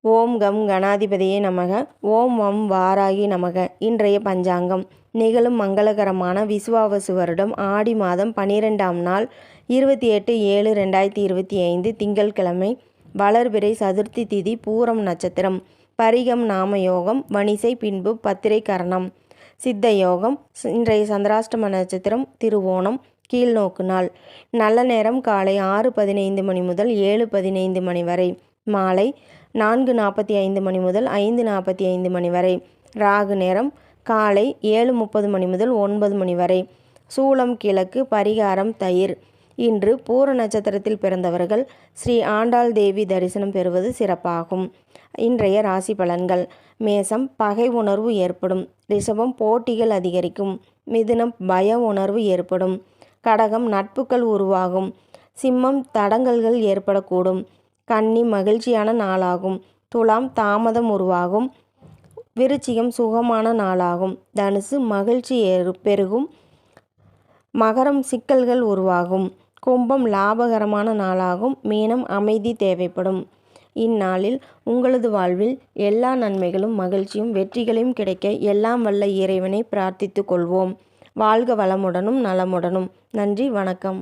ஓம் come கணாதிபதியே நமக. ஓம் வம் வாராகி நமக. இன்றைய பஞ்சாங்கம். நிகழும் மங்களகரமான விசுவாவசு வருடம் ஆடி மாதம் பனிரெண்டாம் நாள் இருபத்தி எட்டு ஏழு ரெண்டாயிரத்தி இருபத்தி ஐந்து திங்கட்கிழமை வளர்பிறை சதுர்த்தி திதி பூரம் நட்சத்திரம். பரிகம் நாம யோகம் வணிசை பின்பு பத்திரை கரணம். சித்த யோகம் இன்றைய சந்திராஷ்டம நட்சத்திரம் திருவோணம் கீழ்நோக்கு நாள். நல்ல நேரம் காலை ஆறு பதினைந்து மணி முதல் ஏழு பதினைந்து மணி வரை. மாலை நான்கு நாற்பத்தி ஐந்து மணி முதல் ஐந்து நாற்பத்தி ஐந்து மணி வரை. ராகு நேரம் காலை ஏழு முப்பது மணி முதல் ஒன்பது மணி வரை. சூளம் கிழக்கு பரிகாரம் தயிர். இன்று பூர நட்சத்திரத்தில் பிறந்தவர்கள் ஸ்ரீ ஆண்டாள் தேவி தரிசனம் பெறுவது சிறப்பாகும். இன்றைய ராசி பலன்கள். மேசம் பகை உணர்வு ஏற்படும். ரிஷபம் போட்டிகள் அதிகரிக்கும். மிதுனம் பய உணர்வு ஏற்படும். கடகம் நட்புகள் உருவாகும். சிம்மம் தடங்கல்கள் ஏற்படக்கூடும். கன்னி மகிழ்ச்சியான நாளாகும். துலாம் தாமதம் உருவாகும். விருச்சிகம் சுகமான நாளாகும். தனுசு மகிழ்ச்சி பெருகும். மகரம் சிக்கல்கள் உருவாகும். கும்பம் லாபகரமான நாளாகும். மீனம் அமைதி தேவைப்படும். இந்நாளில் உங்களது வாழ்வில் எல்லா நன்மைகளும் மகிழ்ச்சியும் வெற்றிகளையும் கிடைக்க எல்லாம் வல்ல இறைவனை பிரார்த்தித்து கொள்வோம். வாழ்க வளமுடனும் நலமுடனும். நன்றி வணக்கம்.